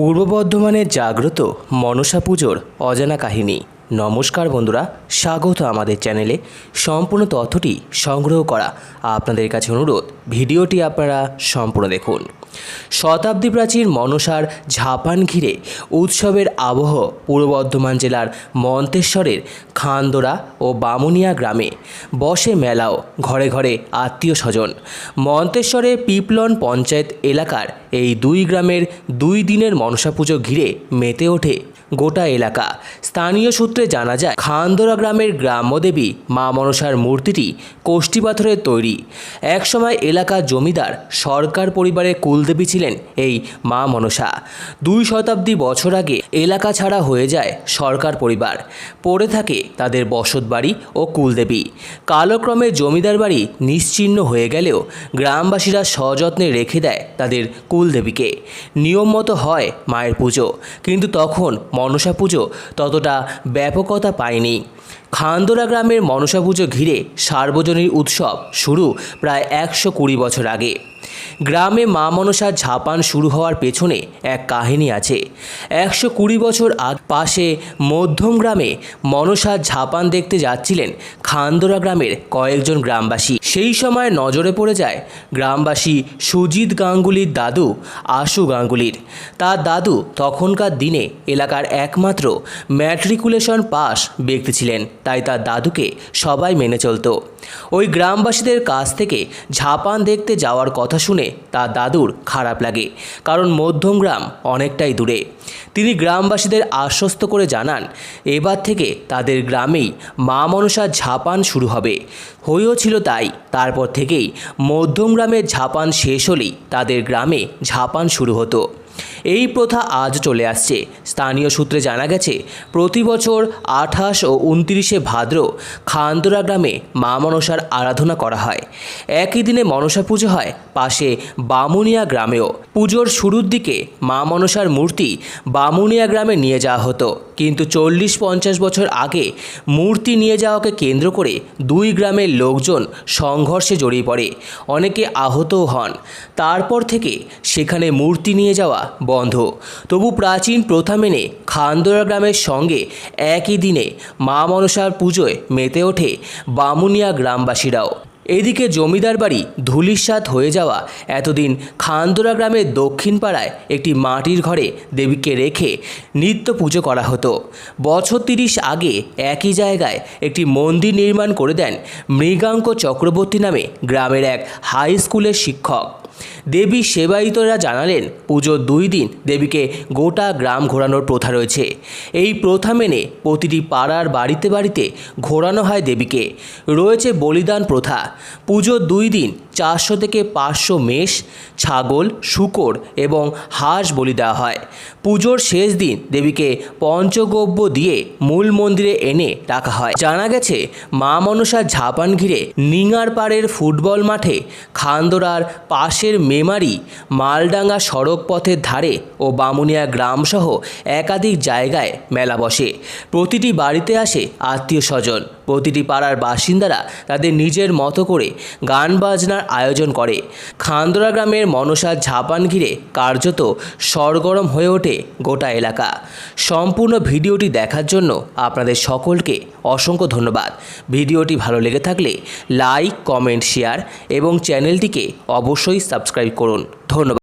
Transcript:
পূর্ব বর্ধমানে জাগ্রত মনসা পুজোর অজানা কাহিনী। নমস্কার বন্ধুরা, স্বাগত আমাদের চ্যানেলে। সম্পূর্ণ তথ্যটি সংগ্রহ করা আপনাদের কাছে অনুরোধ। ভিডিওটি আপনারা সম্পূর্ণ দেখুন। শতাব্দী প্রাচীর মনসার ঝাপান ঘিরে উৎসবের আবহ পূর্ব বর্ধমান জেলার মন্তেশ্বরের খান্দোরা ও বামুনিয়া গ্রামে বসে মেলাও ঘরে ঘরে আত্মীয় স্বজন। মন্তেশ্বরে পিপলন পঞ্চায়েত এলাকার এই দুই গ্রামের দুই দিনের মনসা পুজো ঘিরে মেতে ওঠে গোটা এলাকা। স্থানীয় সূত্রে জানা যায়, খান্দোরা গ্রামের গ্রাম্যদেবী মা মনসার মূর্তিটি কোষ্ঠী পাথরের তৈরি। একসময় এলাকার জমিদার সরকার পরিবারের কুলদেবী ছিলেন এই মা মনসা। দুই শতাব্দী বছর আগে এলাকা ছাড়া হয়ে যায় সরকার পরিবার। পড়ে থাকে তাদের বসত বাড়ি ও কুলদেবী। কালক্রমে জমিদার বাড়ি নিশ্চিহ্ন হয়ে গেলেও গ্রামবাসীরা সযত্নে রেখে দেয় তাদের কুলদেবীকে। নিয়ম মতো হয় মায়ের পুজো, কিন্তু তখন মনসা পুজো ততটা ব্যাপকতা পায়নি। খান্দোরা গ্রামের মনসা পুজো ঘিরে সার্বজনীন উৎসব শুরু প্রায় একশো কুড়ি বছর আগে। গ্রামে মা মনসার ঝাপান শুরু হওয়ার পেছনে এক কাহিনী আছে। একশো কুড়ি বছর আগ পাশে মধ্যম গ্রামে মনসার ঝাপান দেখতে যাচ্ছিলেন খান্দোরা গ্রামের কয়েকজন গ্রামবাসী। সেই সময় নজরে পড়ে যায় গ্রামবাসী সুজিত গাঙ্গুলির দাদু আশু গাঙ্গুলির। তার দাদু তখনকার দিনে এলাকার একমাত্র ম্যাট্রিকুলেশন পাস ব্যক্তি ছিলেন, তাই তার দাদুকে সবাই মেনে চলতো। ওই গ্রামবাসীদের কাছ থেকে ঝাপান দেখতে যাওয়ার কথা শুনে তার দাদুর খারাপ লাগে, কারণ মধ্যমগ্রাম অনেকটাই দূরে। তিনি গ্রামবাসীদের আশ্বস্ত করে জানান, এবার থেকে তাদের গ্রামেই মা মনসা ঝাপান শুরু হবে। হয়েও ছিল তাই, তারপর থেকেই মধ্যমগ্রামের ঝাপান শেষ হলেই তাদের গ্রামে ঝাপান শুরু হতো। এই প্রথা আজ চলে আসছে। স্থানীয় সূত্রে জানা গেছে, প্রতি বছর আঠাশ ও উনত্রিশে ভাদ্র খান্দোরা গ্রামে মা মনসার আরাধনা করা হয়। একই দিনে মনসা পুজো হয় পাশে বামুনিয়া গ্রামেও। পুজোর শুরুর দিকে মা মনসার মূর্তি বামুনিয়া গ্রামে নিয়ে যাওয়া হতো। কিন্তু চল্লিশ পঞ্চাশ বছর আগে মূর্তি নিয়ে যাওয়াকে কেন্দ্র করে দুই গ্রামের লোকজন সংঘর্ষে জড়িয়ে পড়ে। অনেকে আহতও হন। তারপর থেকে সেখানে মূর্তি নিয়ে যাওয়া বন্ধ। তবু প্রাচীন প্রথা মেনে খান্দোরা গ্রামের সঙ্গে একই দিনে মা মনসার পুজোয় মেতে ওঠে বামুনিয়া গ্রামবাসীরাও। এদিকে জমিদার বাড়ি ধুলিস্বাদ হয়ে যাওয়া এতদিন খান্দোরা গ্রামের দক্ষিণ পাড়ায় একটি মাটির ঘরে দেবীকে রেখে নিত্য পুজো করা হতো। বছর তিরিশ আগে একই জায়গায় একটি মন্দির নির্মাণ করে দেন মৃগাঙ্ক চক্রবর্তী নামে গ্রামের এক হাই স্কুলের শিক্ষক। দেবী সেবায়িতরা জানালেন, পুজোর দুই দিন দেবীকে গোটা গ্রাম ঘোরানোর প্রথা রয়েছে। এই প্রথা মেনে প্রতিটি পাড়ার বাড়িতে বাড়িতে ঘোরানো হয় দেবীকে। রয়েছে বলিদান প্রথা। পুজোর দুই দিন চারশো থেকে পাঁচশো মেষ, ছাগল, শুকর এবং হাঁস বলি দেওয়া হয়। পুজোর শেষ দিন দেবীকে পঞ্চগব্য দিয়ে মূল মন্দিরে এনে রাখা হয়। জানা গেছে, মা মনসার ঝাপান ঘিরে নিঙার পাড়ের ফুটবল মাঠে খান্দোরার পাশের মেমারি মালডাঙ্গা সড়ক পথের ধারে ও বামুনিয়া গ্রামসহ একাধিক জায়গায় মেলা বসে। প্রতিটি বাড়িতে আসে আত্মীয় স্বজন। প্রতিটি পাড়ার বাসিন্দারা তাদের নিজের মতো করে গান বাজনার আয়োজন করে। খান্দোরা গ্রামের মনসার ঝাপান ঘিরে কার্যত সরগরম হয়ে ওঠে গোটা এলাকা। সম্পূর্ণ ভিডিওটি দেখার জন্য আপনাদের সকলকে অসংখ্য ধন্যবাদ। ভিডিওটি ভালো লেগে থাকলে লাইক, কমেন্ট, শেয়ার এবং চ্যানেলটিকে অবশ্যই সাবস্ক্রাইব করুন। ধন্যবাদ।